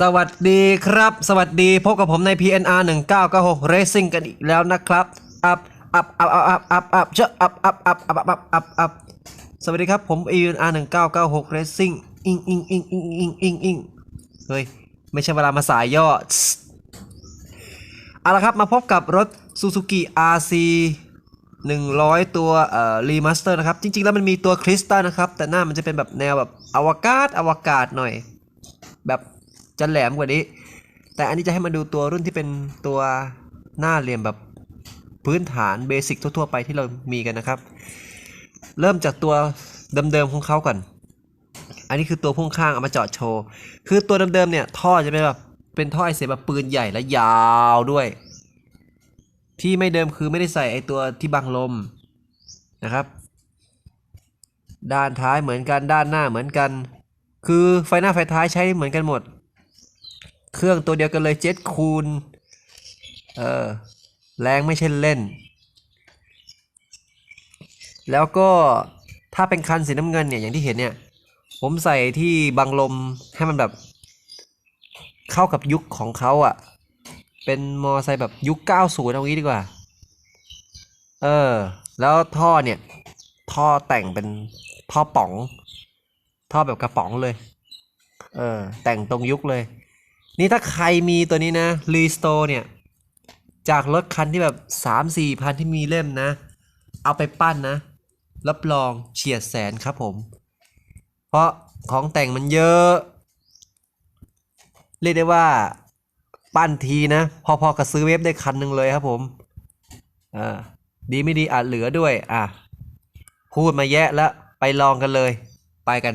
สวัสดีครับ สวัสดีพบกับผมใน PNR 1996 Racing กันอีกแล้วนะครับอัพอัพอัพอัพอัพอัพเชอะอัพอัพอัพอัพอัพอัพอัพสวัสดีครับผม PNR 1996 Racing อิงอิงอิงอิงอิงอิงอิงเฮ้ย ไม่ใช่เวลามาสายย่อเอาละครับมาพบกับรถ Suzuki RC 100 ตัวเอ่อรีมาสเตอร์นะครับ จริง ๆ แล้วมันมีตัวคริสตัลนะครับ แต่หน้ามันจะเป็นแบบแนวแบบอวกาศอวกาศหน่อย แบบ จะแหลมกว่านี้ แต่อันนี้จะให้มันดูตัวรุ่นที่เป็นตัวหน้าเรียมแบบพื้นฐานเบสิกทั่ว ๆ ไปที่เรามีกันนะครับ เริ่มจากตัวเดิมๆของเขาก่อน อันนี้คือตัวพุ่งข้างเอามาเจาะโชว์ คือตัวเดิมๆเนี่ยท่อจะเป็นแบบเป็นท่อไอเสียแบบปืนใหญ่และยาวด้วย ที่ไม่เดิมคือไม่ได้ใส่ไอตัวที่บังลมนะครับ ด้านท้ายเหมือนกันด้านหน้าเหมือนกัน คือไฟหน้าไฟท้ายใช้เหมือนกันหมด เครื่องตัวเดียวกันเลยเจ็ดคูณเออแรงไม่ใช่เล่น แล้วก็ถ้าเป็นคันสีน้ำเงินเนี่ยอย่างที่เห็นเนี่ย ผมใส่ที่บังลมให้มันแบบ เข้ากับยุคของเขาอะ่ะ เป็นมอไซค์แบบยุค 90 เอางี้ดีกว่า เออ แล้วท่อเนี่ย ท่อแต่งเป็นท่อป๋อง ท่อแบบกระป๋องเลย เออ แต่งตรงยุคเลย นี่ถ้าใครมีตัวนี้นะรีสโตเนี่ย จากรถคันที่แบบสามสี่พันที่มีเล่มนะ เอาไปปั้นนะ รับรองเฉียดแสนครับผม เพราะของแต่งมันเยอะ เรียกได้ว่าปั้นทีนะ พอๆกับซื้อเว็บได้คันหนึ่งเลยครับผมอ่าดีไม่ดีอาจเหลือด้วย อะ พูดมาแยะแล้ว ไปลองกันเลย ไปกัน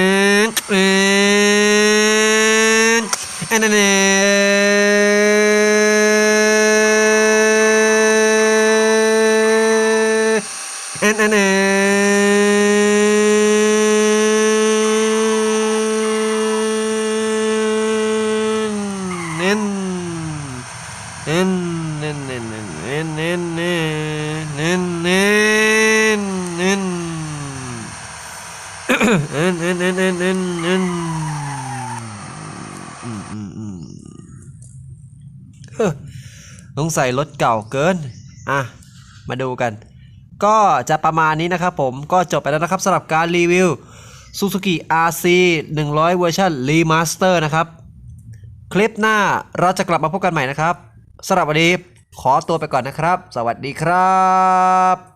and an and an and and and and and and and and อืนอืนอืนอืนอืนอืนสงสัยรถเก่าเกิน อะ มาดูกัน ก็จะประมาณนี้นะครับผม ก็จบไปแล้วนะครับสำหรับการรีวิว Suzuki RC 100 เวอร์ชัน Remaster นะครับ คลิปหน้าเราจะกลับมาพบกันใหม่นะครับสำหรับวันนี้ขอตัวไปก่อนนะครับ สวัสดีครับ